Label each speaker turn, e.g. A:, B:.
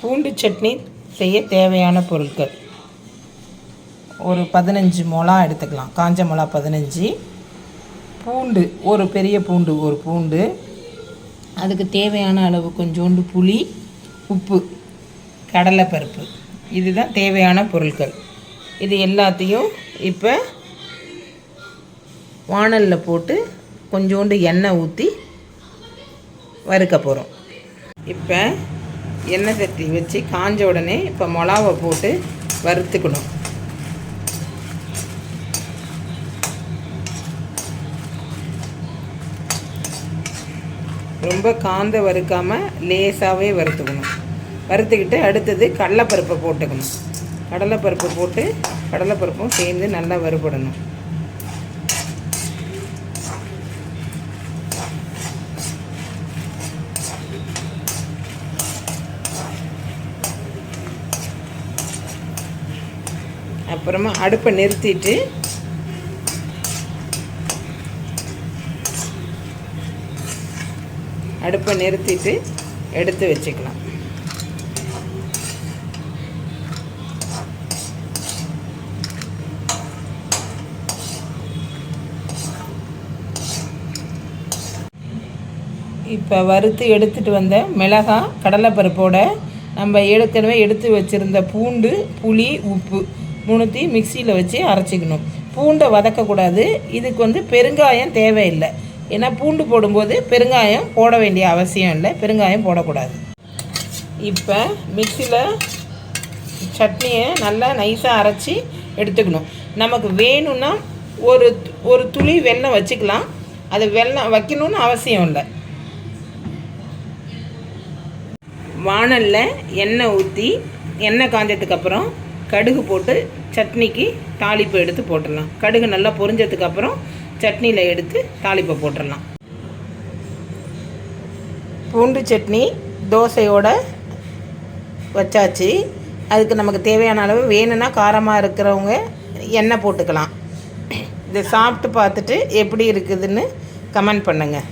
A: பூண்டு சட்னி செய்ய தேவையான பொருட்கள். ஒரு பதினஞ்சு மிளகா எடுத்துக்கலாம். காஞ்ச மிளகா பதினஞ்சு. பூண்டு ஒரு பெரிய பூண்டு ஒரு பூண்டு. அதுக்கு தேவையான அளவு கொஞ்சோண்டு புளி உப்பு கடலைப்பருப்பு. இதுதான் தேவையான பொருட்கள். இது எல்லாத்தையும் இப்போ வாணலில் போட்டு கொஞ்சோண்டு எண்ணெய் ஊற்றி வறுக்க போகிறோம் இப்போ எண்ணெய் சட்டி வச்சு காஞ்ச உடனே இப்போ மிளகாவை போட்டு வறுத்துக்கணும். ரொம்ப காந்த வறுக்காமல் லேசாகவே வறுத்துக்கணும். வறுத்துக்கிட்டு அடுத்தது கடலைப்பருப்பை போட்டுக்கணும். கடலைப்பருப்பு போட்டு கடலைப்பருப்பும் சேர்ந்து நல்லா வறுபடணும். அப்புறமா அடுப்பை நிறுத்திட்டு அடுப்பை நிறுத்திட்டு எடுத்து வச்சுக்கலாம். இப்போ வறுத்து எடுத்துகிட்டு வந்த மிளகாய் கடலைப்பருப்போட நம்ம ஏற்கனவே எடுத்து வச்சுருந்த பூண்டு புளி உப்பு மூணுத்தையும் மிக்சியில் வச்சு அரைச்சிக்கணும். பூண்டை வதக்கக்கூடாது. இதுக்கு வந்து பெருங்காயம் தேவையில்லை. ஏன்னா பூண்டு போடும்போது பெருங்காயம் போட வேண்டிய அவசியம் இல்லை. பெருங்காயம் போடக்கூடாது. இப்போ மிக்சியில் சட்னியை நல்லா நைஸாக அரைச்சி எடுத்துக்கணும். நமக்கு வேணும்னா ஒரு ஒரு துளி வெல்லம் வச்சுக்கலாம். அது வெல்லம் வைக்கணும்னு அவசியம் இல்லை. வாணலில் எண்ணெய் ஊற்றி எண்ணெய் காஞ்சதுக்கப்புறம் கடுகு போட்டு சட்னிக்கு தாளிப்பு எடுத்து போட்டுடலாம். கடுகு நல்லா பொரிஞ்சதுக்கப்புறம் சட்னியில் எடுத்து தாளிப்பை போட்டுடலாம். பூண்டு சட்னி தோசையோட வச்சாச்சு. அதுக்கு நமக்கு தேவையான அளவு வேணும்னா காரமாக இருக்கிறவங்க எண்ணெய் போட்டுக்கலாம். இதை சாப்பிட்டு பார்த்துட்டு எப்படி இருக்குதுன்னு கமெண்ட் பண்ணுங்கள்